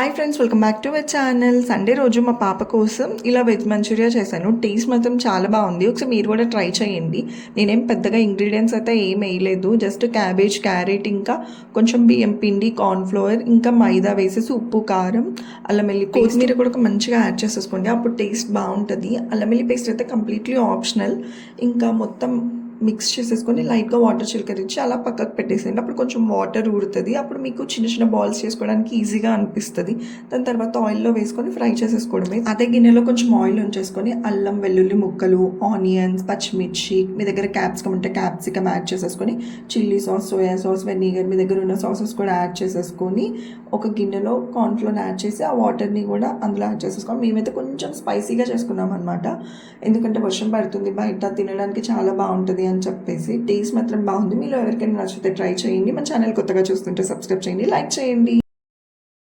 Hi friends welcome back to my channel Sunday రోజు మా పాప కోసం ఇలా వెజ్ మంచూరియా చేశాను. టేస్ట్ మాత్రం చాలా బాగుంది. ఒకసారి మీరు కూడా ట్రై చేయండి. నేనేం పెద్దగా ఇంగ్రీడియంట్స్ అయితే ఏం వేయలేదు. జస్ట్ క్యాబేజ్ క్యారెట్ ఇంకా కొంచెం బియ్యం పిండి కార్న్ఫ్లవర్ ఇంకా మైదా వేసేసి ఉప్పు కారం అల్లం వెల్లి కొత్తిమీర కూడా ఒక మంచిగా యాడ్ చేసేసుకోండి. అప్పుడు టేస్ట్ బాగుంటుంది. అల్లం వెల్లి పేస్ట్ అయితే కంప్లీట్లీ ఆప్షనల్ ఇంకా మొత్తం మిక్స్ చేసేసుకొని లైట్గా వాటర్ చిలకరించి అలా పక్కకు పెట్టేసేయండి. అప్పుడు కొంచెం వాటర్ ఊరుతుంది. అప్పుడు మీకు చిన్న చిన్న బాల్స్ చేసుకోవడానికి ఈజీగా అనిపిస్తుంది. దాని తర్వాత ఆయిల్లో వేసుకొని ఫ్రై చేసేసుకోవడమే. అదే గిన్నెలో కొంచెం ఆయిల్ ఉంచేసుకొని అల్లం వెల్లుల్లి ముక్కలు ఆనియన్స్ పచ్చిమిర్చి మీ దగ్గర క్యాప్సికమ్ ఉంటే క్యాప్సికమ్ యాడ్ చేసేసుకొని chilli sauce soya sauce vinegar మీ దగ్గర ఉన్న సాసెస్ కూడా యాడ్ చేసేసుకొని ఒక గిన్నెలో కార్న్ఫ్లోర్ యాడ్ చేసి ఆ వాటర్ని కూడా అందులో యాడ్ చేసేసుకోవాలి. మేమైతే కొంచెం స్పైసీగా చేసుకున్నాం అనమాట ఎందుకంటే వర్షం పడుతుంది. బయట తినడానికి చాలా బాగుంటుంది అని చెప్పేసి టేస్ట్ మాత్రం బాగుంది. మీలో ఎవరికైనా నచ్చితే ట్రై చేయండి. మన ఛానల్ కొత్తగా చూస్తుంటే సబ్స్క్రైబ్ చేయండి లైక్ చేయండి.